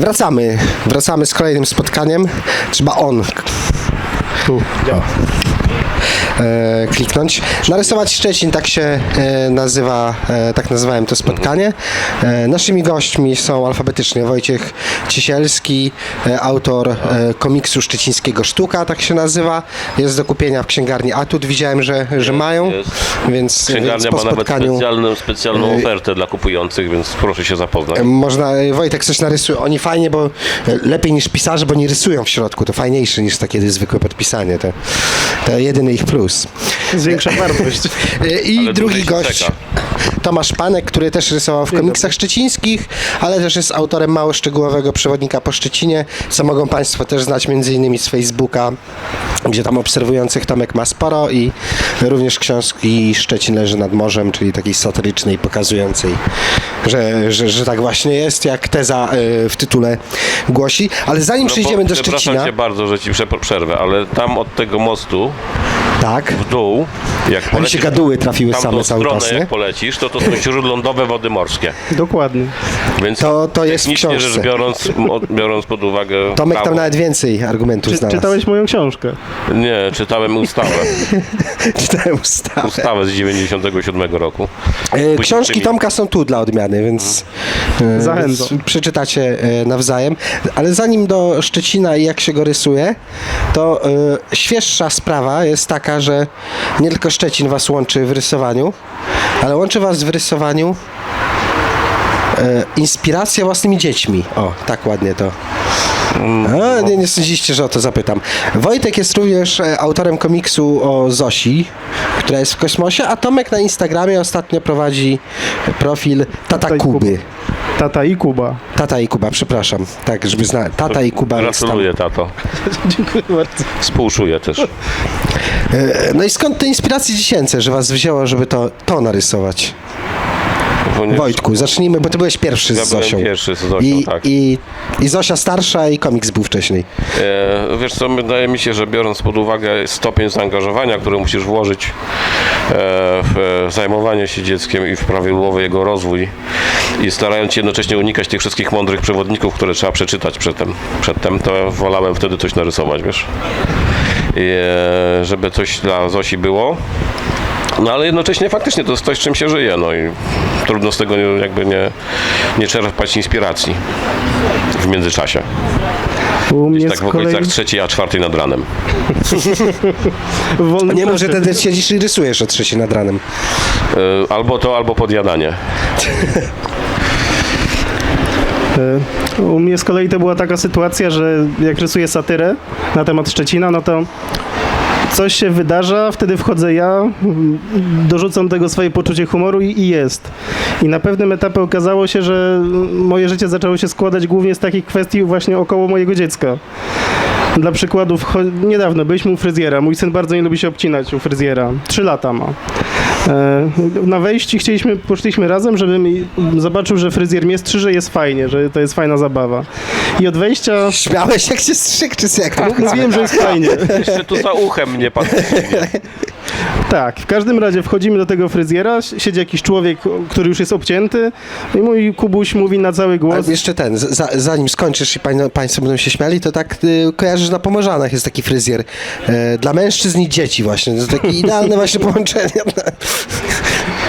Wracamy. Wracamy z kolejnym spotkaniem. Trzeba on Tu. e, kliknąć. Narysować Szczecin, tak się e, nazywa, e, tak nazywałem to spotkanie. E, naszymi gośćmi są alfabetycznie Wojciech Ciesielski, e, autor e, komiksu szczecińskiego Sztuka, tak się nazywa. Jest do kupienia w księgarni Atut. Widziałem, że, że mają, jest. więc, więc Księgarnia po ma nawet spotkaniu... specjalną, specjalną ofertę dla kupujących, więc proszę się zapoznać. Można, Wojtek coś narysuje. Oni fajnie, bo e, lepiej niż pisarze, bo nie rysują w środku. To fajniejsze niż takie zwykłe podpisanie. To, to jedyny ich plus. Zwiększa wartość. I Ale drugi gość. czeka. Tomasz Panek, który też rysował w komiksach szczecińskich, ale też jest autorem mało szczegółowego przewodnika po Szczecinie, co mogą Państwo też znać między innymi z Facebooka, gdzie tam obserwujących Tomek ma sporo i również książki Szczecin leży nad morzem, czyli takiej satyrycznej, pokazującej, że, że, że tak właśnie jest, jak teza y, w tytule głosi. Ale zanim No bo- przejdziemy do Przepraszam Szczecina, cię bardzo, że ci prze- przerwę, ale tam od tego mostu tak, w dół, jak oni polecisz się gaduły trafiły tamtą same cały stronę, czas, nie? jak polecisz, to to są śródlądowe wody morskie. Dokładnie. Więc To- to jest w technicznie książce. rzecz biorąc, mo- biorąc pod uwagę Tomek tam prawo, nawet więcej argumentów Czy, znalazł. czytałeś moją książkę? Nie, czytałem ustawę. Czytałem ustawę. Ustawę z 97 roku. E, Później Książki tymi- Tomka są tu dla odmiany, więc, e, Zachęcam. więc przeczytacie e, nawzajem. Ale zanim do Szczecina i jak się go rysuje, to e, świeższa sprawa jest taka, że nie tylko Szczecin was łączy w rysowaniu, ale łączy was w rysowaniu e, inspiracja własnymi dziećmi. O, tak ładnie to. A, nie, nie sądziliście, że o to zapytam. Wojtek jest również e, autorem komiksu o Zosi, która jest w kosmosie, a Tomek na Instagramie ostatnio prowadzi profil Tata i. Kuby. Tata i Kuba. Tata i Kuba, przepraszam. Tak, żeby zna. Tata i Kuba jest tam. Gratuluję, tato. Dziękuję bardzo. Współczuję też. E, No i skąd te inspiracje dziecięce, że was wzięło, żeby to, to narysować? Ponieważ Wojtku, zacznijmy, bo ty byłeś pierwszy Ja z byłem Zosią. pierwszy z Zosią, I, tak. i, I Zosia starsza i komiks był wcześniej. E, wiesz co, wydaje mi się, że biorąc pod uwagę stopień zaangażowania, który musisz włożyć e, w e, zajmowanie się dzieckiem i w prawidłowy jego rozwój i starając się jednocześnie unikać tych wszystkich mądrych przewodników, które trzeba przeczytać przedtem, przedtem to wolałem wtedy coś narysować, wiesz. I, e, żeby coś dla Zosi było. No ale jednocześnie faktycznie to jest coś, czym się żyje, no i trudno z tego nie- jakby nie, nie czerpać inspiracji w międzyczasie. U mnie Tak z w okolicach kolei trzeciej, a czwartej nad ranem. w wolnym Nie mów, że czasie. wtedy siedzisz i rysujesz o trzeciej nad ranem. E, Albo to, albo podjadanie. E, U mnie z kolei to była taka sytuacja, że jak rysuję satyrę na temat Szczecina, no to coś się wydarza, wtedy wchodzę ja, dorzucam tego swoje poczucie humoru i, i jest. I na pewnym etapie okazało się, że moje życie zaczęło się składać głównie z takich kwestii właśnie około mojego dziecka. Dla przykładu, wcho- niedawno byliśmy u fryzjera. Mój syn bardzo nie lubi się obcinać u fryzjera. Trzy lata ma. E, Na wejściu chcieliśmy, poszliśmy razem, żebym zobaczył, że fryzjer mnie strzyże, jest fajnie, że to jest fajna zabawa. I od wejścia Śmiałeś jak się strzyk, czy jak to mówiłem, że jest fajnie. Jeszcze tu za uchem mnie pan. Tak, w każdym razie wchodzimy do tego fryzjera, siedzi jakiś człowiek, który już jest obcięty i mój Kubuś mówi na cały głos. jeszcze ten, za, zanim skończysz i pań, Państwo będą się śmiali, to tak y, kojarzysz, na Pomorzanach jest taki fryzjer e, dla mężczyzn i dzieci właśnie. To takie idealne właśnie połączenie.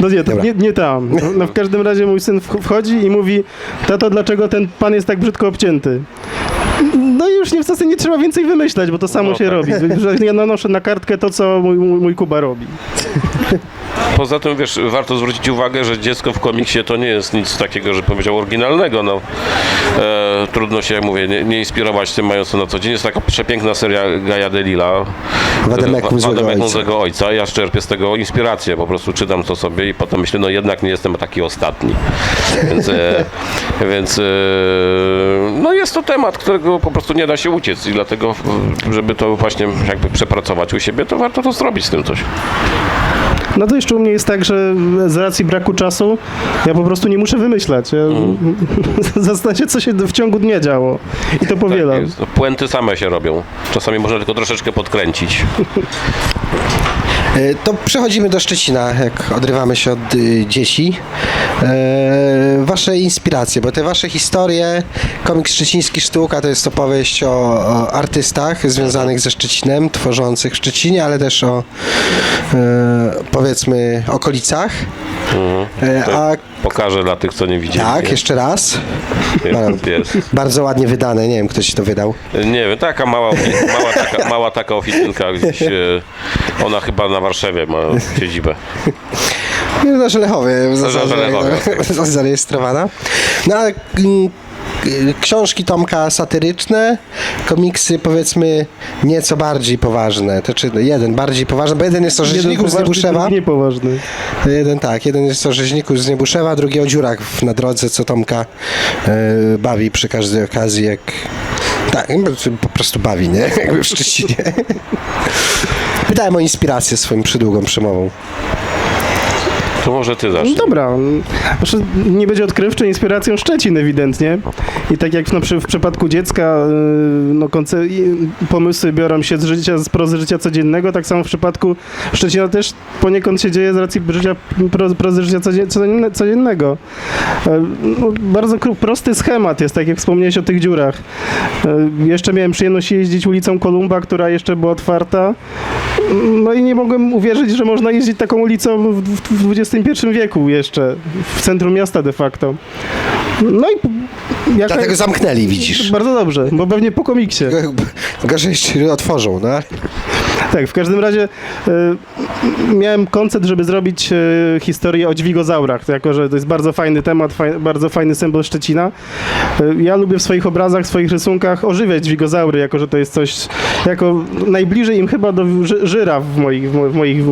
No nie, to nie, nie tam. No, no w każdym razie mój syn wch- wchodzi i mówi, tato, dlaczego ten pan jest tak brzydko obcięty? No i już nie, w zasadzie nie trzeba więcej wymyślać, bo to samo No się tak. robi. Że ja nanoszę na kartkę to, co mój, mój, mój Kuba robi. Poza tym, wiesz, warto zwrócić uwagę, że dziecko w komiksie to nie jest nic takiego, że powiedział oryginalnego. No, e, trudno się, jak mówię, nie, nie inspirować tym, mając to na co dzień. Jest taka przepiękna seria Gaja Delila. Wademekum złego Wademekum ojca. złego ojca. Ja czerpię z tego inspirację. Po prostu czytam to sobie i potem myślę, no jednak nie jestem taki ostatni. Więc, e, więc e, no jest to temat, którego po prostu nie da się uciec i dlatego, żeby to właśnie jakby przepracować u siebie, to warto to zrobić z tym coś. No to jeszcze u mnie jest tak, że z racji braku czasu ja po prostu nie muszę wymyślać. Ja Zastanę się, co się w ciągu dnia działo. I to powielam. Tak jest. No, Puenty same się robią. Czasami można tylko troszeczkę podkręcić. E, To przechodzimy do Szczecina, jak odrywamy się od y, dzieci. e, wasze inspiracje, bo te wasze historie, komiks szczeciński sztuka to jest opowieść o, o artystach związanych ze Szczecinem, tworzących w Szczecinie, ale też o e, powiedzmy okolicach. E, a Pokażę dla tych, co nie widzieli. tak, nie? jeszcze raz. Jest, jest. Bardzo ładnie wydane, nie wiem kto ci to wydał. Nie wiem, taka mała, mała, taka, mała taka oficynka gdzieś, e, ona chyba na Warszawie ma siedzibę. Nie, na Żelechowie w zasadzie no, zarejestrowana. No ale mm, książki Tomka satyryczne, komiksy powiedzmy nieco bardziej poważne. To czy jeden bardziej poważny, bo jeden jest o rzeźniku z Niebuszewa. niepoważny. Jeden tak, jeden jest o rzeźniku z Niebuszewa, drugi o dziurach na drodze, co Tomka e, bawi przy każdej okazji, jak tak, po prostu bawi, nie? Jakby w Szczecinie. Pytałem o inspirację swoim przydługą przemową. To może ty No zacznij. dobra, znaczy, nie będzie odkrywczy, inspiracją Szczecin ewidentnie. I tak jak przy, w przypadku dziecka yy, no, konce- pomysły biorą się z życia, z prozy życia codziennego, tak samo w przypadku Szczecina też poniekąd się dzieje z racji życia, pro, prozy życia codzie- codzienne- codziennego. E, No, bardzo prosty schemat jest, tak jak wspomniałeś o tych dziurach. E, Jeszcze miałem przyjemność jeździć ulicą Kolumba, która jeszcze była otwarta. No i nie mogłem uwierzyć, że można jeździć taką ulicą w, w, w XXI wieku jeszcze, w centrum miasta de facto. No i jaka... Dlatego zamknęli, widzisz. Bardzo dobrze, bo pewnie po komiksie. Gorzej jeszcze otworzą, no. Tak, w każdym razie e, miałem koncept, żeby zrobić e, historię o dźwigozaurach, jako że to jest bardzo fajny temat, faj, bardzo fajny symbol Szczecina. E, ja lubię w swoich obrazach, w swoich rysunkach ożywiać dźwigozaury, jako że to jest coś, jako najbliżej im chyba do ży, żyra w moich, w mo- w moich,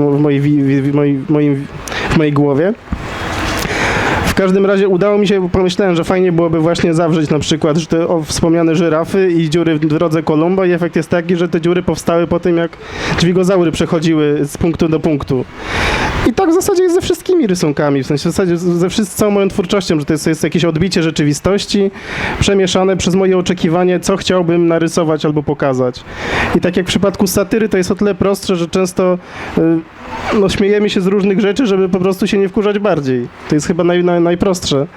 w wi- w mojej, w moim, mojej głowie. W każdym razie udało mi się, pomyślałem, że fajnie byłoby właśnie zawrzeć na przykład że te wspomniane żyrafy i dziury w drodze Kolumba i efekt jest taki, że te dziury powstały po tym, jak dźwigozaury przechodziły z punktu do punktu. I tak w zasadzie jest ze wszystkimi rysunkami, w sensie w zasadzie ze wszyst- całą moją twórczością, że to jest, jest jakieś odbicie rzeczywistości przemieszane przez moje oczekiwanie, co chciałbym narysować albo pokazać. I tak jak w przypadku satyry, to jest o tyle prostsze, że często y, no, śmiejemy się z różnych rzeczy, żeby po prostu się nie wkurzać bardziej. To jest chyba naj, naj, najprostsze.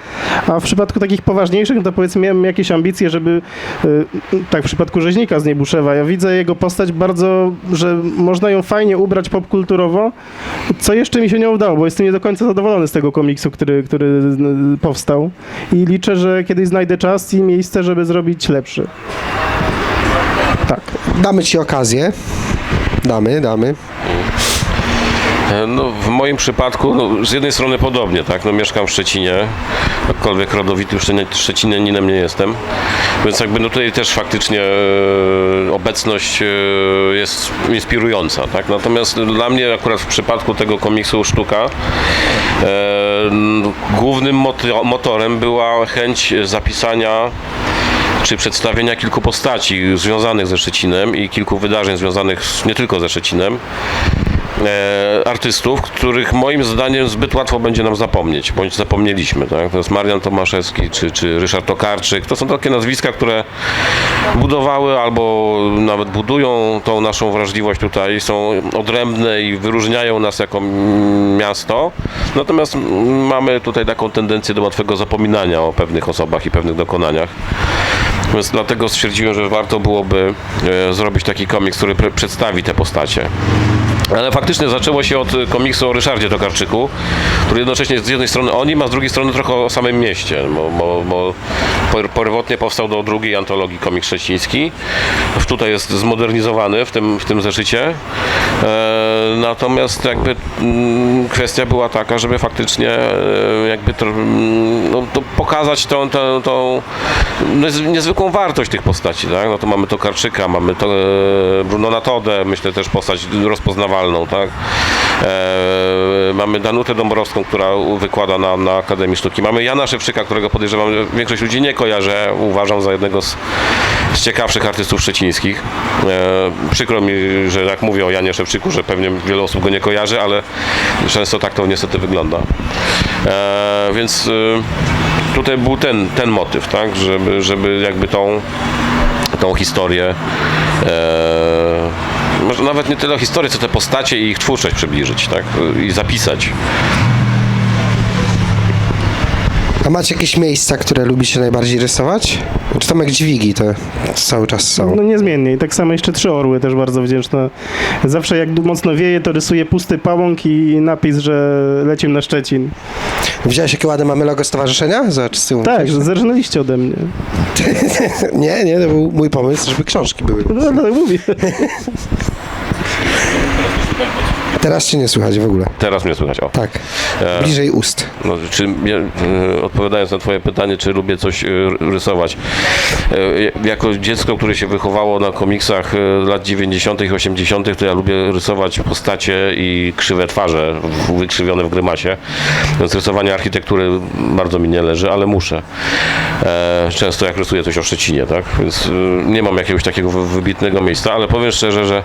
A w przypadku takich poważniejszych, no to powiedzmy miałem jakieś ambicje, żeby y, tak w przypadku rzeźnika z Niebuszewa, ja widzę jego postać bardzo, że można ją fajnie ubrać popkulturowo, co jeszcze mi się nie udało, bo jestem nie do końca zadowolony z tego komiksu, który, który y, powstał i liczę, że kiedyś znajdę czas i miejsce, żeby zrobić lepszy. Tak. Damy ci okazję. Damy, damy. E, No, w moim przypadku, no, z jednej strony podobnie, tak, no, mieszkam w Szczecinie, jakkolwiek rodowitym Szczecin- Szczecinianinem nie jestem, więc jakby no tutaj też faktycznie e, obecność e, jest inspirująca, tak, natomiast dla mnie akurat w przypadku tego komiksu Sztuka głównym moto- motorem była chęć zapisania czy przedstawienia kilku postaci związanych ze Szczecinem i kilku wydarzeń związanych nie tylko ze Szczecinem artystów, których moim zdaniem zbyt łatwo będzie nam zapomnieć, bądź zapomnieliśmy. Tak? To jest Marian Tomaszewski czy, czy Ryszard Tokarczyk. To są takie nazwiska, które budowały albo nawet budują tą naszą wrażliwość tutaj, są odrębne i wyróżniają nas jako miasto. Natomiast mamy tutaj taką tendencję do łatwego zapominania o pewnych osobach i pewnych dokonaniach. Więc dlatego stwierdziłem, że warto byłoby e, zrobić taki komiks, który przedstawi te postacie. Ale faktycznie zaczęło się od komiksu o Ryszardzie Tokarczyku, który jednocześnie z jednej strony o nim, a z drugiej strony trochę o samym mieście, bo, bo, bo pierwotnie powstał do drugiej antologii komiks szczeciński. Tutaj jest zmodernizowany w tym, w tym zeszycie. E, natomiast jakby mm, kwestia była taka, żeby faktycznie e, jakby mm, no, to pokazać tą, tą, tą niez- niezwykłą wartość tych postaci, tak? No to mamy Tokarczyka, mamy to, e, Bruno Natodę, myślę też postać tak? E, mamy Danutę Dąbrowską, która wykłada na, na Akademii Sztuki. Mamy Jana Szewczyka, którego podejrzewam, że większość ludzi nie kojarzy. Uważam za jednego z, z ciekawszych artystów szczecińskich. E, przykro mi, że jak mówię o Janie Szewczyku, że pewnie wiele osób go nie kojarzy, ale często tak to niestety wygląda. E, więc e, tutaj był ten, ten motyw, tak? Żeby, żeby jakby tą tą historię. Może nawet nie tyle historię, co te postacie i ich twórczość przybliżyć, tak? I zapisać. A macie jakieś miejsca, które lubicie najbardziej rysować? Czy tam jak dźwigi to cały czas są? No niezmiennie. I tak samo jeszcze trzy orły też bardzo wdzięczne. Zawsze jak mocno wieje, to rysuję pusty pałąk i napis, że lecimy na Szczecin. Widziałeś jakie ładne mamy logo stowarzyszenia? Zobacz z tyłu. Tak, zerżnęliście ode mnie. Nie, nie, to był mój pomysł, żeby książki były. No, no tak mówię. Teraz cię nie słychać w ogóle. Teraz mnie słychać, o. Tak, E, bliżej ust. No, czy, ja, e, odpowiadając na Twoje pytanie, czy lubię coś e, rysować. Jako dziecko, które się wychowało na komiksach lat 90., -tych, 80., -tych, to ja lubię rysować postacie i krzywe twarze, wykrzywione w grymasie. Więc rysowanie architektury bardzo mi nie leży, ale muszę. Często jak rysuję coś o Szczecinie, tak? Więc nie mam jakiegoś takiego wy- wybitnego miejsca, ale powiem szczerze, że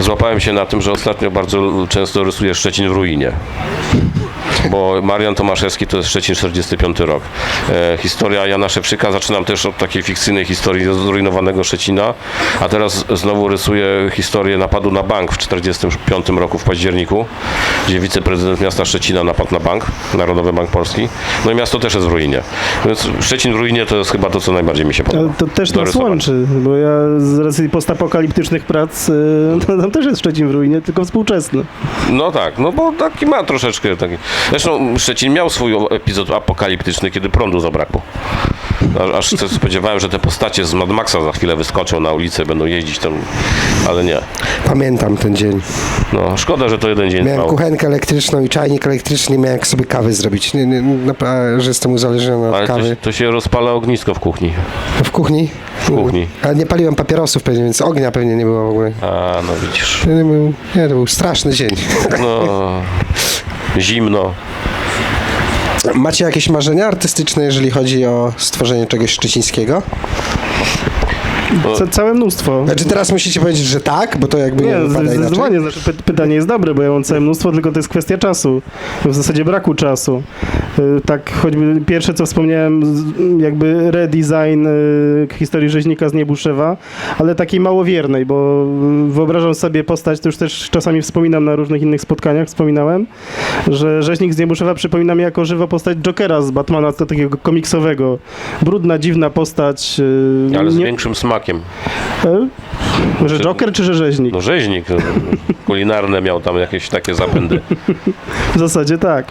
złapałem się na tym, że ostatnio bardzo często rysuję Szczecin w ruinie bo Marian Tomaszewski to jest Szczecin 45 rok. E, historia Jana Szewczyka, zaczynam też od takiej fikcyjnej historii zrujnowanego Szczecina, a teraz znowu rysuję historię napadu na bank w 45 roku w październiku, gdzie wiceprezydent miasta Szczecina napadł na bank, Narodowy Bank Polski. No i miasto też jest w ruinie. Więc Szczecin w ruinie to jest chyba to, co najbardziej mi się Ale podoba. to też nas łączy, bo ja z racji postapokaliptycznych prac, y, no, tam też jest Szczecin w ruinie, tylko współczesny. No tak, no bo taki ma troszeczkę taki. Zresztą Szczecin miał swój epizod apokaliptyczny, kiedy prądu zabrakło. Aż się spodziewałem, że te postacie z Mad Maxa za chwilę wyskoczą na ulicę, będą jeździć tam, ale nie. Pamiętam ten dzień. No, szkoda, że to jeden dzień Miałem trwał. kuchenkę elektryczną i czajnik elektryczny, miałem jak sobie kawy zrobić. Nie, nie, napra- że jestem uzależniony od Ale to kawy. się, to się rozpala ognisko w kuchni. W kuchni? W kuchni. Ale nie paliłem papierosów pewnie, więc ognia pewnie nie było w ogóle. A, no widzisz. To nie nie, to był straszny dzień. No, zimno. Macie jakieś marzenia artystyczne, jeżeli chodzi o stworzenie czegoś szczecińskiego? Ca całe mnóstwo. Znaczy teraz musicie powiedzieć, że tak, bo to jakby nie, Nie, wypada inaczej. zdecydowanie. Znaczy, py pytanie jest dobre, bo ja mam całe mnóstwo, tylko to jest kwestia czasu. W zasadzie braku czasu. Y, Tak, choćby pierwsze, co wspomniałem, jakby redesign y, historii rzeźnika z Niebuszewa, ale takiej małowiernej, bo y, wyobrażam sobie postać, to już też czasami wspominam na różnych innych spotkaniach, wspominałem, że rzeźnik z Niebuszewa przypomina mi jako żywa postać Jokera z Batmana, to takiego komiksowego. Brudna, dziwna postać. Ale z nie- większym smakiem. E? Że Joker czy że rzeźnik? No rzeźnik no, kulinarne miał tam jakieś takie zapędy. W zasadzie tak.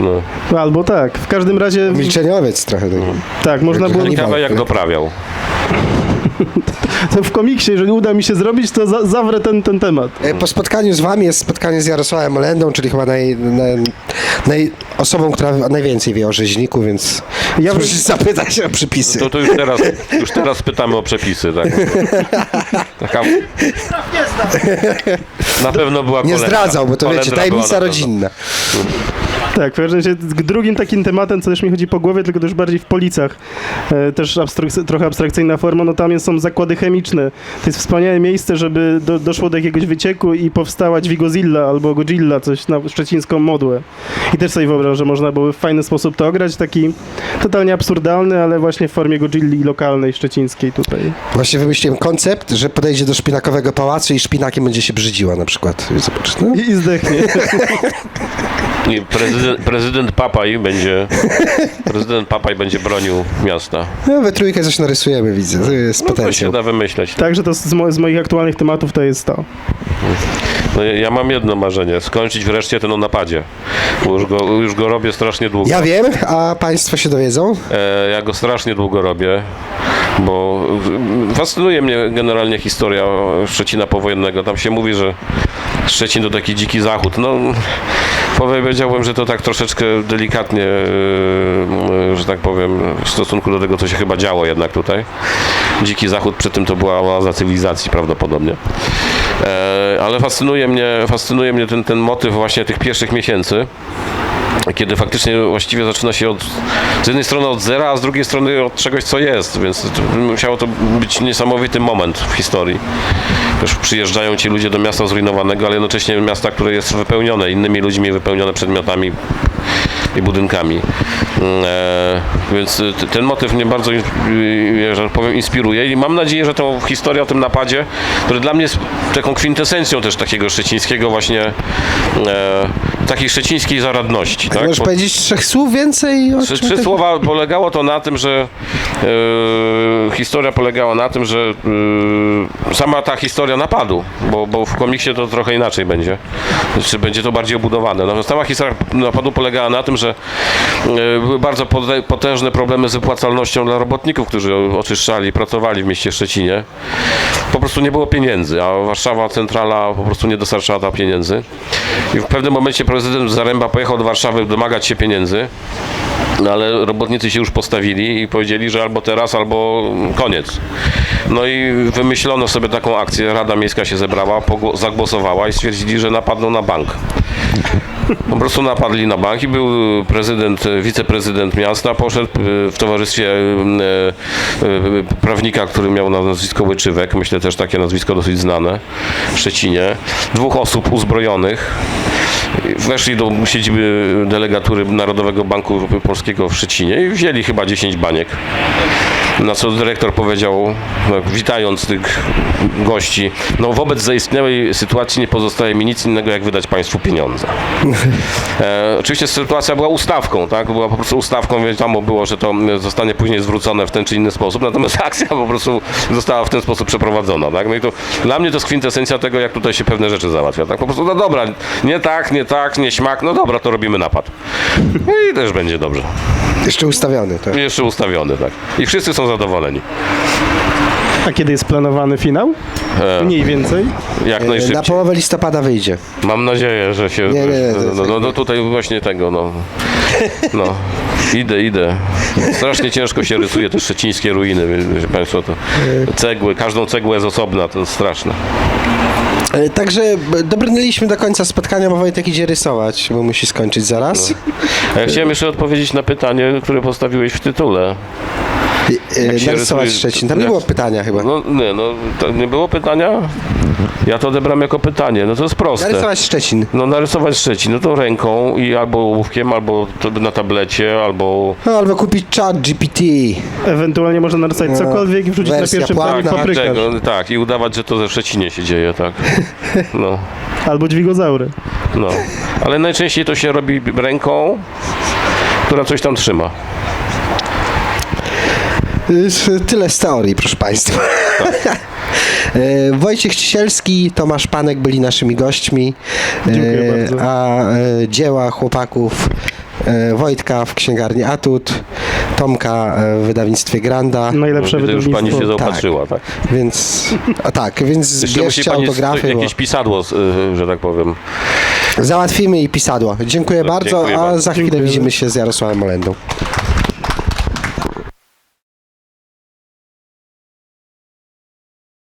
No. Albo tak. W każdym razie Milczeniowiec trochę. taki. tak, można było. Ciekawe jak doprawiał. to w komiksie, jeżeli uda mi się zrobić, to za, zawrę ten, ten temat. E, Po spotkaniu z wami jest spotkanie z Jarosławem Olendą, czyli chyba naj, naj, naj, osobą, która najwięcej wie o rzeźniku, więc Ja musisz zapytać o przypisy. To, to już, teraz, już teraz pytamy o przepisy, tak? Taka... Na pewno była Nie zdradzał, bo to Kolendra wiecie, tajemnica rodzinna. Tak, każdym razie drugim takim tematem, co też mi chodzi po głowie, tylko też bardziej w policach, e, też abstrak- trochę abstrakcyjna forma, no tam jest, są zakłady chemiczne. To jest wspaniałe miejsce, żeby do, doszło do jakiegoś wycieku i powstała Dźwigozilla albo Godzilla, coś na szczecińską modłę. I też sobie wyobrażam, że można byłoby w fajny sposób to ograć, taki totalnie absurdalny, ale właśnie w formie Godzilli lokalnej, szczecińskiej tutaj. Właśnie wymyśliłem koncept, że podejdzie do szpinakowego pałacu i szpinakiem będzie się brzydziła na przykład. I Zobacz, no. I, i zdechnie. I prezydent, prezydent Papaj będzie prezydent Papaj będzie bronił miasta. no we trójkę coś narysujemy, widzę. To jest No to się potencjał. da wymyśleć. Także to z, mo- z moich aktualnych tematów to jest to. No, ja ja mam jedno marzenie, skończyć wreszcie ten o napadzie. Bo już go, już go robię strasznie długo. Ja wiem, a państwo się dowiedzą. E, ja go strasznie długo robię, bo fascynuje mnie generalnie historia Szczecina powojennego. Tam się mówi, że Szczecin to taki dziki zachód. No, powiedziałbym, że to tak troszeczkę delikatnie, e, że tak powiem, w stosunku do tego, co się chyba działo jednak tutaj. Dziki zachód przy tym to była oaza cywilizacji prawdopodobnie. E, ale fascynuje mnie, fascynuje mnie ten, ten motyw właśnie tych pierwszych miesięcy kiedy faktycznie właściwie zaczyna się od, z jednej strony od zera, a z drugiej strony od czegoś, co jest, więc musiało to być niesamowity moment w historii. Też przyjeżdżają ci ludzie do miasta zrujnowanego, ale jednocześnie miasta, które jest wypełnione innymi ludźmi, wypełnione przedmiotami i budynkami. Mm, E, więc ten motyw mnie bardzo, że tak powiem, inspiruje i mam nadzieję, że tą historię o tym napadzie, który dla mnie jest taką kwintesencją też takiego szczecińskiego właśnie e, takiej szczecińskiej zaradności. Tak? Możesz Po- powiedzieć trzech słów więcej? O Trzy, trzy tak- słowa polegało to na tym, że e, historia polegała na tym, że e, sama ta historia napadu, bo, bo w komiksie to trochę inaczej będzie, czy będzie to bardziej obudowane. Natomiast sama historia napadu polegała na tym, że e, były bardzo potężne problemy z wypłacalnością dla robotników, którzy oczyszczali, pracowali w mieście Szczecinie. Po prostu nie było pieniędzy, a Warszawa centrala po prostu nie dostarczała pieniędzy. I w pewnym momencie prezydent Zaręba pojechał do Warszawy domagać się pieniędzy. No ale robotnicy się już postawili i powiedzieli, że albo teraz, albo koniec. No i wymyślono sobie taką akcję. Rada Miejska się zebrała, zagłosowała i stwierdzili, że napadną na bank. Po prostu napadli na bank i był prezydent, wiceprezydent miasta, poszedł e, w towarzystwie e, e, prawnika, który miał na nazwisko Łyczywek, myślę też takie nazwisko dosyć znane w Szczecinie. Dwóch osób uzbrojonych weszli do siedziby delegatury Narodowego Banku Polskiego w Szczecinie i wzięli chyba 10 baniek. Na co dyrektor powiedział, no, witając tych gości, no wobec zaistniałej sytuacji nie pozostaje mi nic innego, jak wydać państwu pieniądze. E, oczywiście sytuacja była ustawką, tak? Była po prostu ustawką, więc tam było, że to zostanie później zwrócone w ten czy inny sposób, natomiast akcja po prostu została w ten sposób przeprowadzona, tak? No i to dla mnie to jest kwintesencja tego, jak tutaj się pewne rzeczy załatwia, tak? Po prostu, no dobra, nie tak, nie tak, nie śmak, no dobra, to robimy napad. I też będzie dobrze. Jeszcze ustawiony, tak. Jeszcze ustawiony, tak. I wszyscy są zadowoleni. A kiedy jest planowany finał? E, Mniej więcej. jak Na najszybciej. połowę listopada wyjdzie. Mam nadzieję, że się. Nie, nie, nie, to jest no, no, tak. no tutaj właśnie tego, no. No. Idę, idę. Strasznie ciężko się rysuje te szczecińskie ruiny, wiecie Państwo, to cegły, każdą cegłę jest osobna, to jest straszne. E, Także b- dobrnęliśmy do końca spotkania, bo Wojtek idzie rysować, bo musi skończyć zaraz. A ja chciałem jeszcze odpowiedzieć na pytanie, które postawiłeś w tytule. E, się Narysować rysuje- Szczecin. Tam nie jak- było pytania chyba. No nie, no nie było pytania? Ja to odebrałem jako pytanie, no to jest proste. Narysować Szczecin. No narysować Szczecin, no to ręką i albo ołówkiem, albo to na tablecie, albo No, albo kupić chat GPT. Ewentualnie można narysować No, cokolwiek i wrzucić na wersja pierwszy plan płatna. paprykarz. tego, tak, i udawać, że to ze Szczecinie się dzieje, tak. No, Albo dźwigozaury. no. Ale najczęściej to się robi ręką, która coś tam trzyma. Y, Tyle z teorii, proszę Państwa. E, Wojciech Cisielski, Tomasz Panek byli naszymi gośćmi. E, Dziękuję bardzo. A e, dzieła chłopaków Wojtka w księgarni Atut, Tomka w wydawnictwie Granda. Najlepsze Widzę, już pani się zaopatrzyła, tak. Więc, a tak, więc zbierzcie autografy, bo jakieś pisadło, y, że tak powiem. załatwimy i pisadło. Dziękuję bardzo, Dziękuję a bardzo. za chwilę Dziękujemy. widzimy się z Jarosławem Molendą.